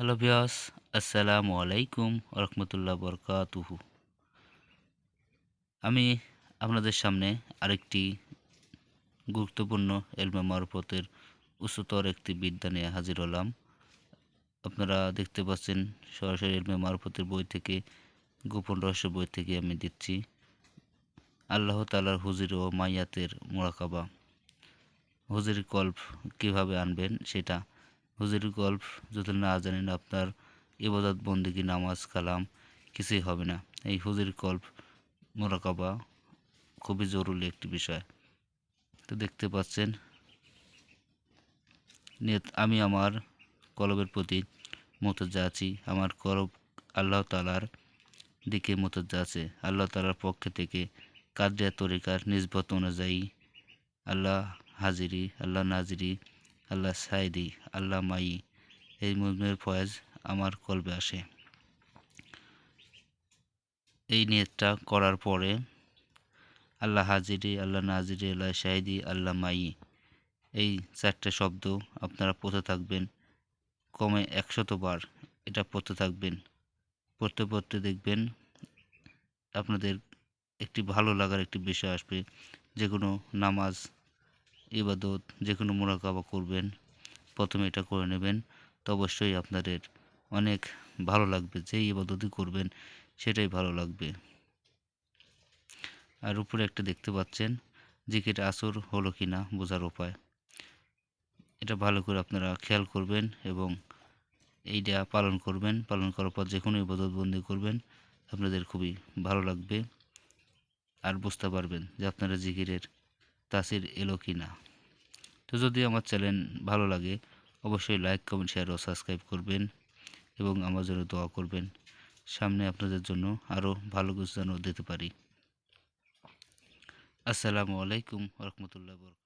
Hello বিয়াস আসসালামু আলাইকুম রহমতুল্লাহ বরকাতুহু আমি আপনাদের সামনে আরেকটি গুরুত্বপূর্ণ এলমে মারফতের উচ্চতর একটি বিদ্যা নিয়ে হাজির হলাম। আপনারা দেখতে পাচ্ছেন সরাসরি এলমে মারফতের বই থেকে, গোপন রহস্য বই থেকে আমি দিচ্ছি। আল্লাহ তালার হুজির ও মাইয়াতের মোরাকাবা। হুজির কল্প কীভাবে আনবেন সেটা হুজুর গল্প যদি না জানেন আপনার ইবাদত, বন্দিগি, নামাজ, কালাম কিছুই হবে না। এই হুজুর গল্প মোরাকাবা খুবই জরুরি একটি বিষয়। তো দেখতে পাচ্ছেন আমি আমার কলবের প্রতি মতজা আছি। আমার কলব আল্লাহ তালার দিকে মতজা আছে। আল্লাহ তালার পক্ষ থেকে কাদ্রিয়া তরিকার নিজবত অনুযায়ী আল্লাহ হাজিরি, আল্লাহ নাজিরি আল্লাহ সাইদি আল্লাহ মাই। এই মুভমের ফয়েজ আমার কলবে আসে। এই নিয়তটা করার পরে আল্লাহ হাজিরি, আল্লাহ নাজিরি, আল্লাহ শাহিদি, আল্লাহ মাই। এই চারটে শব্দ আপনারা পড়তে থাকবেন কমে একশত বার এটা পড়তে থাকবেন, পড়তে পড়তে দেখবেন আপনাদের একটি ভালো লাগার একটি বিষয় আসবে। যে কোনো নামাজ ইবাদত যে কোনো মোরাকাবা করবেন, প্রথমে এটা করে নেবেন, তো অবশ্যই আপনাদের অনেক ভালো লাগবে, যেই ইবাদতই করবেন, সেটাই ভালো লাগবে। আর উপরে একটা দেখতে পাচ্ছেন, জিকির আসর হলো কি না বোঝার উপায়। এটা ভালো করে আপনারা খেয়াল করবেন এবং এইটা পালন করবেন, পালন করার পর যে কোনো ইবাদত বন্দি করবেন, আপনাদের খুবই ভালো লাগবে। আর বুঝতে পারবেন যে আপনারা জিকিরের তাসির এলো কি না? তো যদি আমার চ্যানেল ভালো লাগে, অবশ্যই লাইক কমেন্ট শেয়ার ও সাবস্ক্রাইব করবেন এবং আমার জন্য দোয়া করবেন। সামনে আপনাদের জন্য আরও ভালো কিছু যেন দিতে পারি। আসসালামু আলাইকুম রহমতুল্লাহ বরকাত